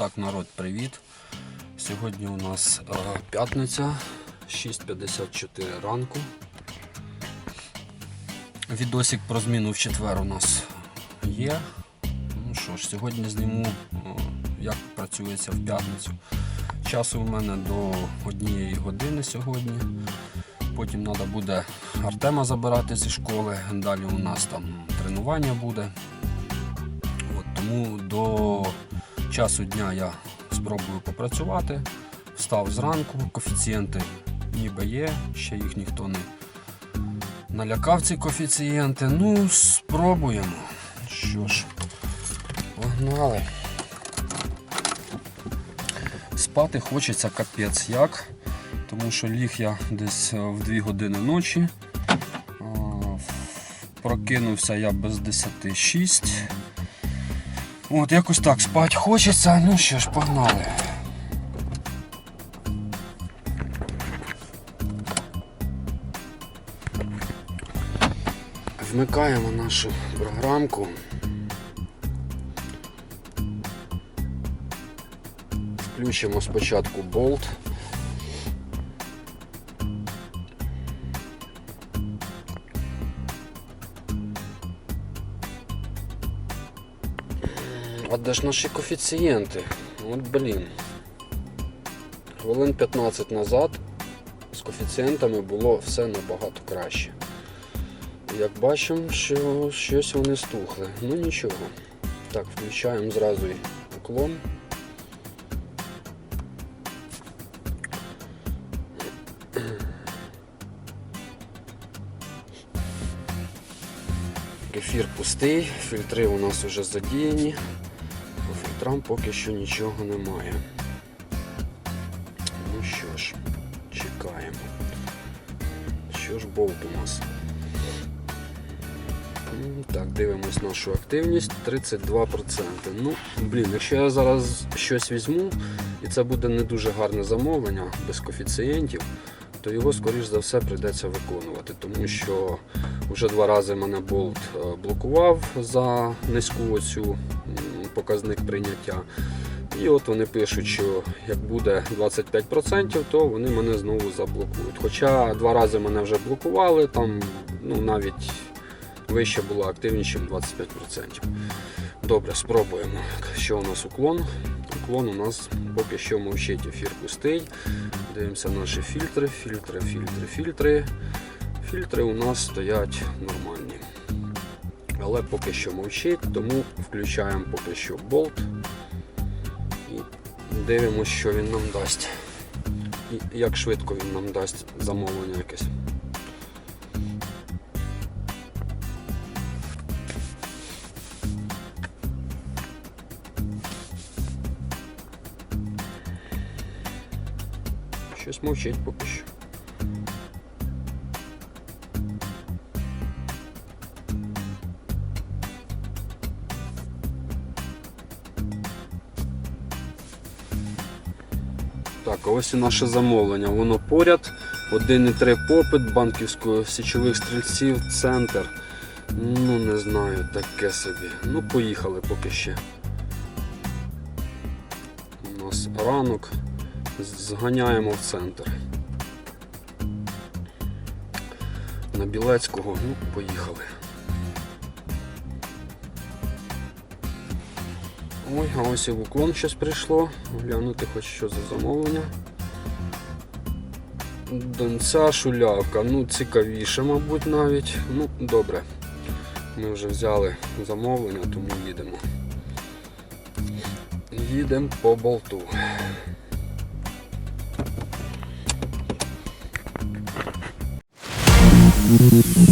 Так, народ, привіт. Сьогодні у нас е, п'ятниця, 6.54 ранку. Відосик про зміну в четвер у нас є. Ну що ж, сьогодні зніму, е, як працюється в п'ятницю. Часу у мене до однієї години сьогодні. Потім треба буде Артема забирати зі школи. Далі у нас там тренування буде. От, тому до часу дня я спробую попрацювати. Встав зранку, коефіцієнти ніби є, ще їх ніхто не налякав ці коефіцієнти. Ну, спробуємо. Що ж, погнали. Спати хочеться капець як, тому що ліг я десь е, в 2 години ночі. Прокинувся я без 10.06. От якось так спати хочеться. Ну що ж, погнали. Вмикаємо нашу програмку. Включимо спочатку болт. А де ж наші коефіцієнти? От блін. Хвилин 15 назад з коефіцієнтами було все набагато краще. Як бачимо, що щось вони стухли. Ну нічого. Так, включаємо зразу і уклон. Ефір пустий, фільтри у нас вже задіяні. По поки що нічого немає. Ну що ж, чекаємо. Що ж болт у нас? Так, дивимось нашу активність 32%. Ну, блін, якщо я зараз щось візьму, і це буде не дуже гарне замовлення без коефіцієнтів, то його, скоріш за все, прийдеться виконувати, тому що вже два рази мене болт е, блокував за низьку оцю показник прийняття. І от вони пишуть, що як буде 25%, то вони мене знову заблокують. Хоча два рази мене вже блокували, там ну, навіть вище була активність, ніж 25%. Добре, спробуємо. Що у нас уклон? Уклон у нас поки що мовчить ефір пустий. Дивимося наші фільтри, фільтри, фільтри, фільтри. Фільтри у нас стоять нормальні. Але поки що мовчить, тому включаємо поки що болт і дивимося, що він нам дасть. І як швидко він нам дасть замовлення якесь. Щось мовчить поки що. Ось і наше замовлення. Воно поряд. 1,3 попит банківського січових стрільців, центр. Ну, не знаю, таке собі. Ну, поїхали поки ще. У нас ранок. Зганяємо в центр. На Білецького, ну, поїхали. Ой, а ось і в уклон щось прийшло. Глянути хоч що за замовлення. Донця шулявка, ну цікавіше, мабуть, навіть. Ну, добре. Ми вже взяли замовлення, тому їдемо. Їдемо по болту. Mm-hmm.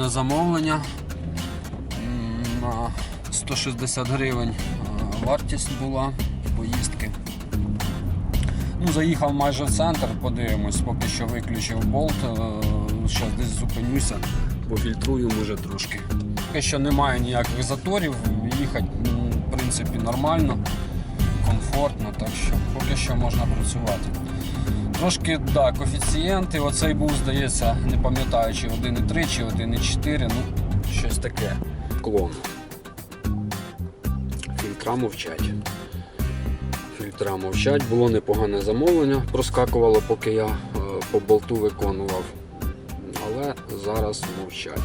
Одне замовлення на 160 гривень е, вартість була поїздки. Ну, заїхав майже в центр, подивимось, поки що виключив болт. Зараз десь зупинюся, пофільтрую може трошки. Поки що немає ніяких заторів, їхати в принципі нормально, комфортно, так що поки що можна працювати. Трошки, да, коефіцієнти, оцей був, здається, не пам'ятаю, чи 1,3, чи 1,4, ну, щось таке. Клон. Фільтра мовчать. Фільтра мовчать, було непогане замовлення, проскакувало, поки я е, по болту виконував. Але зараз мовчать.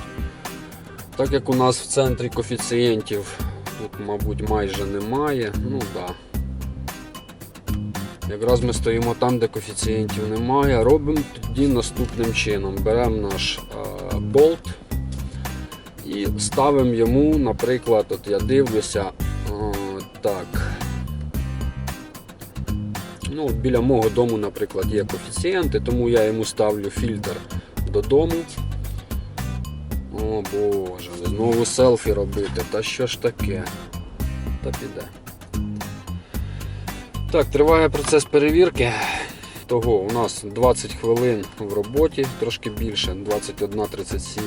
Так як у нас в центрі коефіцієнтів тут, мабуть, майже немає, ну так. Да. Якраз ми стоїмо там, де коефіцієнтів немає. Робимо тоді наступним чином. Беремо наш е, болт і ставимо йому, наприклад, от я дивлюся, е, так. Ну, біля мого дому, наприклад, є коефіцієнти, тому я йому ставлю фільтр додому. О Боже, знову селфі робити. Та що ж таке? Та піде. Так, триває процес перевірки. Того у нас 20 хвилин в роботі, трошки більше, 21.37.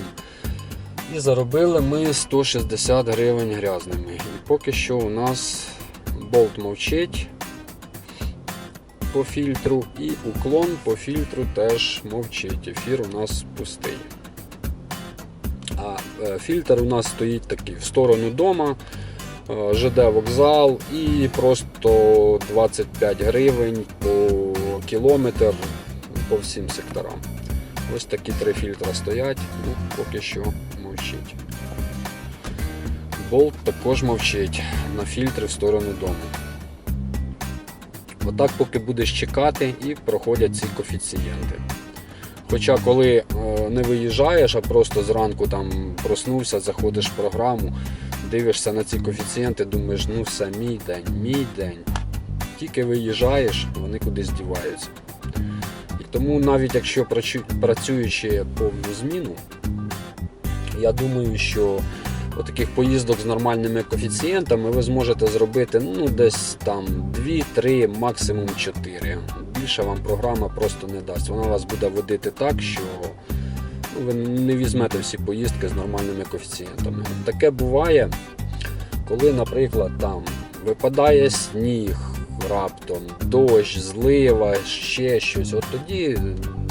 І заробили ми 160 гривень грязними. І поки що у нас болт мовчить по фільтру і уклон по фільтру теж мовчить. Ефір у нас пустий. А е, фільтр у нас стоїть такий в сторону дома. Е, ЖД вокзал і просто 25 гривень по кілометр по всім секторам. Ось такі три фільтри стоять, ну, поки що мовчить. Болт також мовчить на фільтри в сторону дому. Отак поки будеш чекати і проходять ці коефіцієнти. Хоча коли е, не виїжджаєш, а просто зранку там проснувся, заходиш в програму, дивишся на ці коефіцієнти, думаєш, ну все, мій день, мій день. Тільки виїжджаєш, вони кудись діваються. І тому навіть якщо працюючи повну зміну, я думаю, що таких поїздок з нормальними коефіцієнтами ви зможете зробити ну, десь там 2-3, максимум 4. Більше вам програма просто не дасть. Вона вас буде водити так, що ви не візьмете всі поїздки з нормальними коефіцієнтами. Таке буває, коли, наприклад, там випадає сніг раптом, дощ, злива, ще щось. От тоді,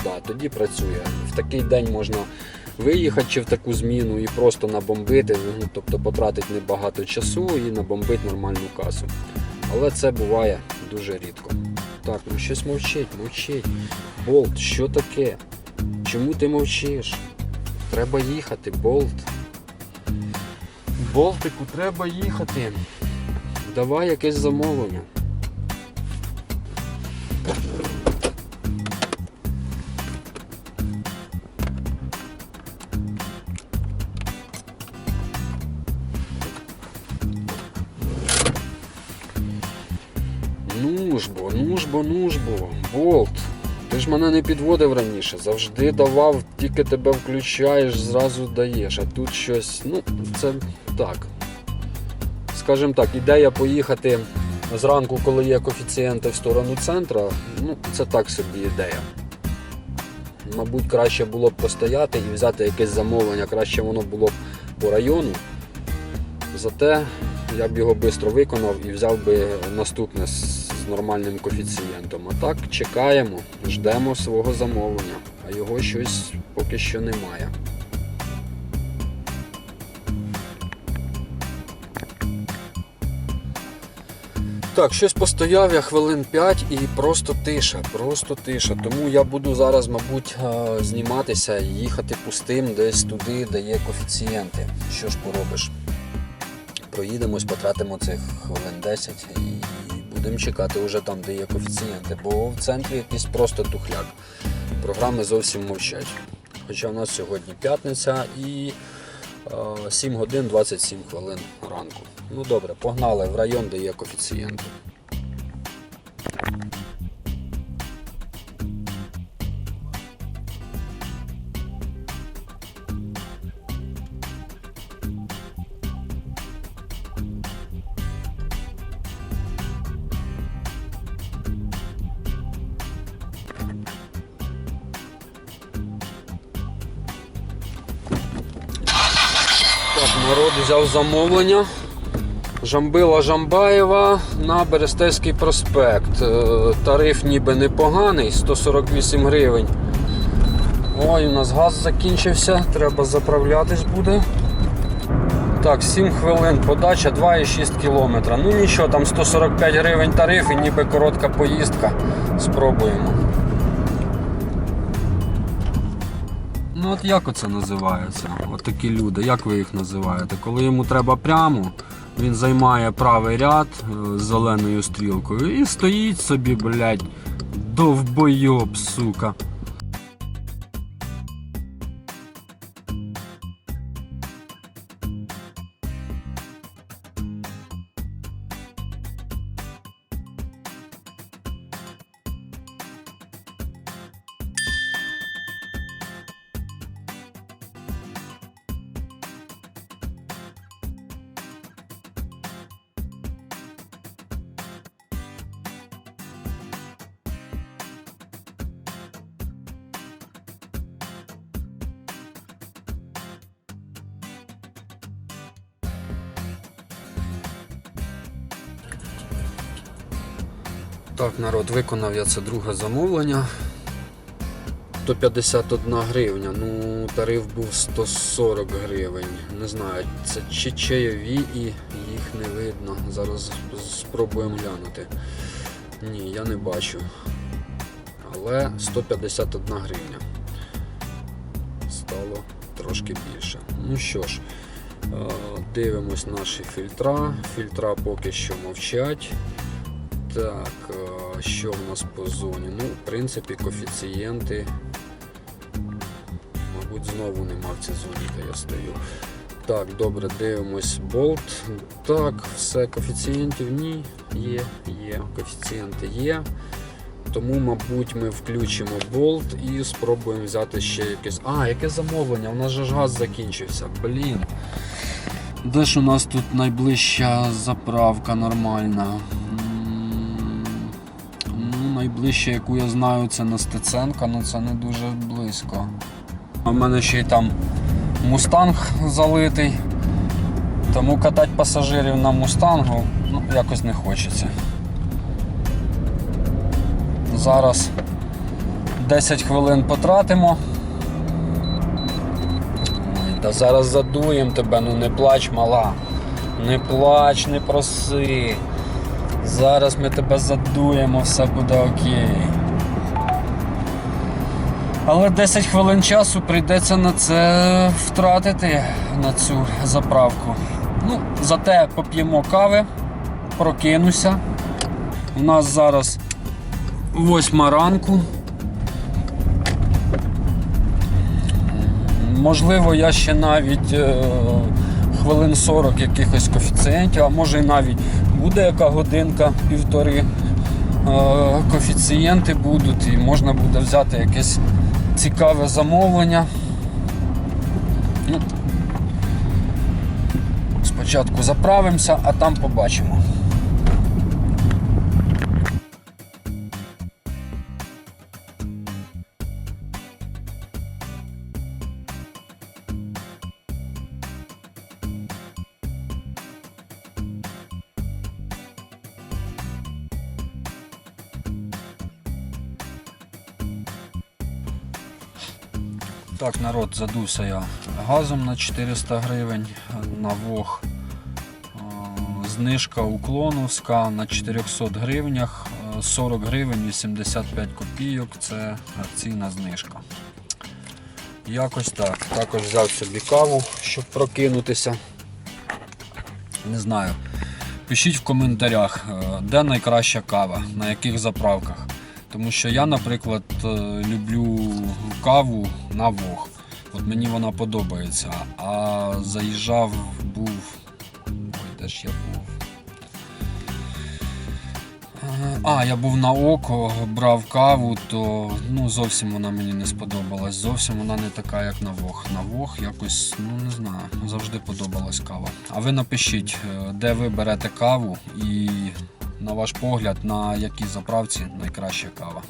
да, тоді працює. В такий день можна виїхати чи в таку зміну і просто набомбити, ну, тобто потратити небагато часу і набомбити нормальну касу. Але це буває дуже рідко. Так, ну щось мовчить, мовчить. Болт, що таке? Чому ти мовчиш? Треба їхати, болт. Болтику, треба їхати. Давай якесь замовлення. Ну ж бо, ну ж бо, ну ж бо, болт. Ти ж мене не підводив раніше, завжди давав, тільки тебе включаєш, зразу даєш. А тут щось, ну, це так. Скажімо так, ідея поїхати зранку, коли є коефіцієнти в сторону центра, ну, це так собі ідея. Мабуть, краще було б постояти і взяти якесь замовлення, краще воно було б по району. Зате я б його швидко виконав і взяв би наступне нормальним коефіцієнтом. А так чекаємо, ждемо свого замовлення, а його щось поки що немає. Так, щось постояв я хвилин 5 і просто тиша, просто тиша. Тому я буду зараз, мабуть, е, зніматися і їхати пустим десь туди, де є коефіцієнти. Що ж поробиш? Проїдемось, потратимо цих хвилин 10 і будемо чекати вже там, де є коефіцієнти, бо в центрі якийсь просто тухляк. Програми зовсім мовчать. Хоча в нас сьогодні п'ятниця і е, 7 годин 27 хвилин ранку. Ну добре, погнали в район, де є коефіцієнти. Народ взяв замовлення. Жамбила Жамбаєва на Берестейський проспект. Е, Тариф ніби непоганий, 148 гривень. Ой, у нас газ закінчився, треба заправлятись буде. Так, 7 хвилин подача 2,6 кілометра. Ну нічого, там 145 гривень тариф і ніби коротка поїздка. Спробуємо. Ну от як оце називається? От такі люди, як ви їх називаєте? Коли йому треба прямо, він займає правий ряд е, з зеленою стрілкою і стоїть собі, блядь, довбойоб, сука. Так, народ, виконав я це друге замовлення. 151 гривня. Ну, тариф був 140 гривень. Не знаю, це чи чайові і їх не видно. Зараз спробуємо глянути. Ні, я не бачу. Але 151 гривня. Стало трошки більше. Ну що ж, е, дивимось наші фільтра. Фільтра поки що мовчать. Так, е, що в нас по зоні? Ну, в принципі, коефіцієнти. Мабуть, знову нема в цій зоні, де я стою. Так, добре, дивимось болт. Так, все, коефіцієнтів ні, є, є, коефіцієнти є. Тому, мабуть, ми включимо болт і спробуємо взяти ще якесь. А, яке замовлення? У нас же газ закінчився. Блін. Де ж у нас тут найближча заправка нормальна? Ну, яку я знаю, це на Стеценка, але це не дуже близько. У мене ще й там мустанг залитий. Тому катати пасажирів на мустангу ну, якось не хочеться. Зараз 10 хвилин потратимо. Ой, та зараз задуємо тебе, ну не плач, мала. Не плач, не проси. Зараз ми тебе задуємо, все буде окей. Але 10 хвилин часу прийдеться на це втратити на цю заправку. Ну, зате поп'ємо кави, прокинуся. У нас зараз 8 ранку. Можливо, я ще навіть е, хвилин 40 якихось коефіцієнтів, а може і навіть буде яка годинка, півтори е, коефіцієнти будуть і можна буде взяти якесь цікаве замовлення. Ну, спочатку заправимося, а там побачимо. Так, народ, задувся я газом на 400 гривень на вог. Е, Знижка уклоновська на 400 гривнях, е, 40 гривень 85 копійок це акційна знижка. Якось так. Також взяв собі каву, щоб прокинутися. Не знаю. Пишіть в коментарях, е, де найкраща кава, на яких заправках. Тому що я, наприклад, е, люблю каву на вог. От мені вона подобається. А заїжджав був. Ой, де ж я був? А, я був на око, брав каву, то ну, зовсім вона мені не сподобалась. Зовсім вона не така, як на вог. На вог якось, ну не знаю, завжди подобалась кава. А ви напишіть, е, де ви берете каву і на ваш погляд, на якій заправці найкраща кава.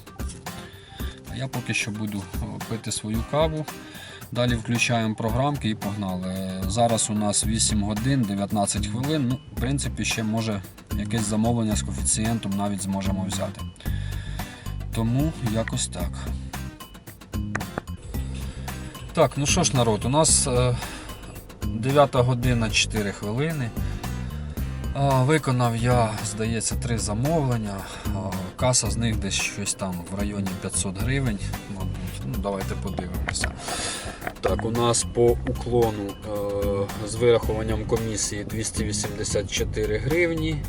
Я поки що буду е, пити свою каву. Далі включаємо програмки і погнали. Зараз у нас 8 годин 19 хвилин. Ну, в принципі, ще може якесь замовлення з коефіцієнтом навіть зможемо взяти. Тому якось так. Так, ну що ж, народ, у нас е, 9 година 4 хвилини. Виконав я, здається, три замовлення. Каса з них десь щось там в районі 500 гривень. Мабуть. Ну, давайте подивимося. Так, у нас по уклону е, з вирахуванням комісії 284 гривні.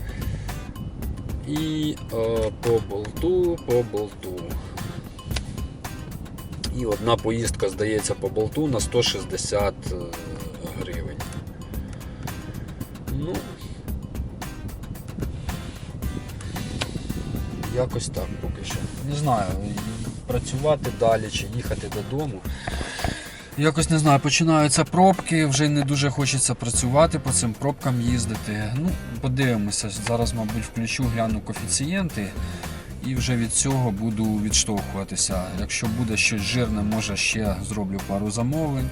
І е, по болту, по болту. І одна поїздка, здається, по болту на 160 е, гривень. Ну, якось так поки що. Не знаю, працювати далі чи їхати додому. Якось не знаю, починаються пробки, вже не дуже хочеться працювати по цим пробкам їздити. Ну, подивимося. Зараз, мабуть, включу, гляну коефіцієнти і вже від цього буду відштовхуватися. Якщо буде щось жирне, може ще зроблю пару замовлень.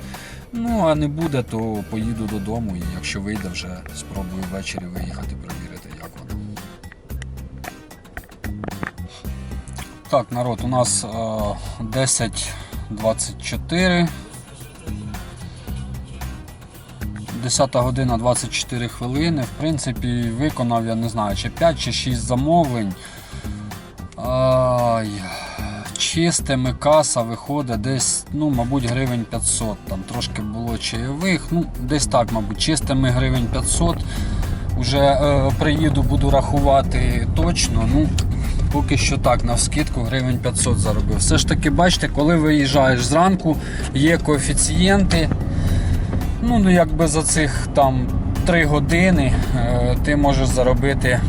Ну, а не буде, то поїду додому і якщо вийде, вже спробую ввечері виїхати, перевірити, Так, народ, у нас е, 10.24. 10 година 24 хвилини. В принципі, виконав, я не знаю, чи 5 чи 6 замовлень. Ай, чистими каса виходить десь, ну, мабуть, гривень 500. Там трошки було чайових. Ну, десь так, мабуть, чистими гривень 500. Уже е, приїду, буду рахувати точно. Ну, поки що так, на скидку гривень 500 заробив. Все ж таки, бачите, коли виїжджаєш зранку, є коефіцієнти. Ну, ну якби за цих там 3 години е, ти можеш заробити е,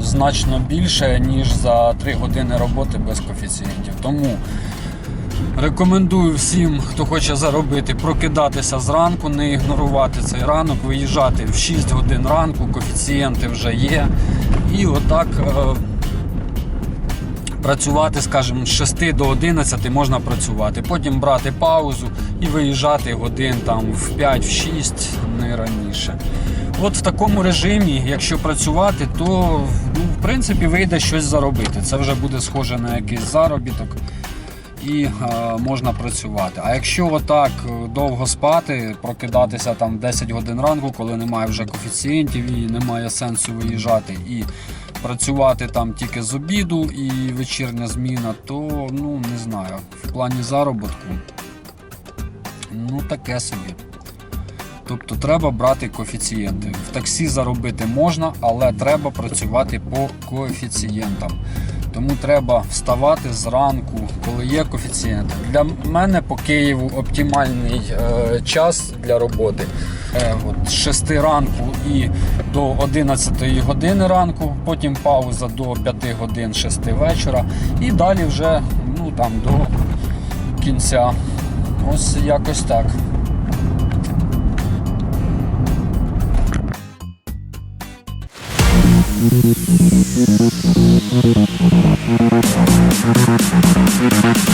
значно більше, ніж за 3 години роботи без коефіцієнтів. Тому рекомендую всім, хто хоче заробити, прокидатися зранку, не ігнорувати цей ранок, виїжджати в 6 годин ранку, коефіцієнти вже є. І отак. е, Працювати, скажімо, з 6 до 11 можна працювати, потім брати паузу і виїжджати годин там в 5, в 6, не раніше. От в такому режимі, якщо працювати, то ну, в принципі вийде щось заробити. Це вже буде схоже на якийсь заробіток і е, можна працювати. А якщо отак е, довго спати, прокидатися там 10 годин ранку, коли немає вже коефіцієнтів і немає сенсу виїжджати і працювати там тільки з обіду і вечірня зміна, то ну не знаю. В плані заробітку ну таке собі. Тобто треба брати коефіцієнти. В таксі заробити можна, але треба працювати по коефіцієнтам. Тому треба вставати зранку, коли є коефіцієнти. Для мене по Києву оптимальний е, час для роботи е, от, з 6 ранку і до 11 години ранку, потім пауза до 5 годин 6 вечора і далі вже ну, там, до кінця. Ось якось так. Thank you.